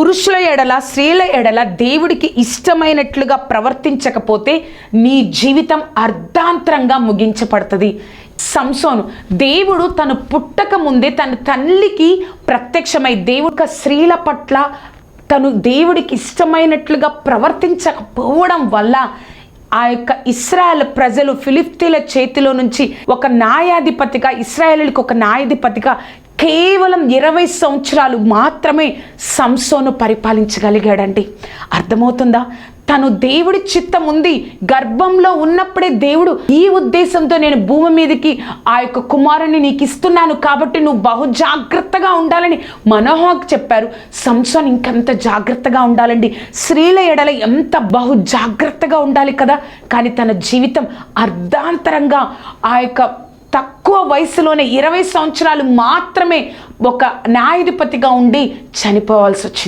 పురుషుల ఎడల స్త్రీల ఎడల దేవుడికి ఇష్టమైనట్లుగా ప్రవర్తించకపోతే నీ జీవితం అర్ధాంతరంగా ముగించబడుతుంది. సంసోను దేవుడు తను పుట్టక ముందే తన తల్లికి ప్రత్యక్షమై దేవుడికి స్త్రీల పట్ల తను దేవుడికి ఇష్టమైనట్లుగా ప్రవర్తించకపోవడం వల్ల ఆ యొక్క ఇస్రాయల్ ప్రజలు ఫిలిప్తీల చేతిలో నుంచి ఒక న్యాయాధిపతిగా ఇస్రాయేలీలకు ఒక న్యాయాధిపతిగా కేవలం ఇరవై సంవత్సరాలు మాత్రమే సంసోను పరిపాలించగలిగాడండి. అర్థమవుతుందా? తను దేవుడి చిత్తం ఉంది. గర్భంలో ఉన్నప్పుడే దేవుడు ఈ ఉద్దేశంతో నేను భూమి మీదకి ఆ యొక్క కుమారుని నీకు ఇస్తున్నాను కాబట్టి నువ్వు బహు జాగ్రత్తగా ఉండాలని మనోహక్ చెప్పారు. సంసోన్ ఇంకెంత జాగ్రత్తగా ఉండాలండి. స్త్రీల ఎడల ఎంత బహు జాగ్రత్తగా ఉండాలి కదా? కానీ తన జీవితం అర్ధాంతరంగా ఆ యొక్క తక్కువ వయసులోనే ఇరవై సంవత్సరాలు మాత్రమే ఒక న్యాయాధిపతిగా ఉండి చనిపోవాల్సి వచ్చింది.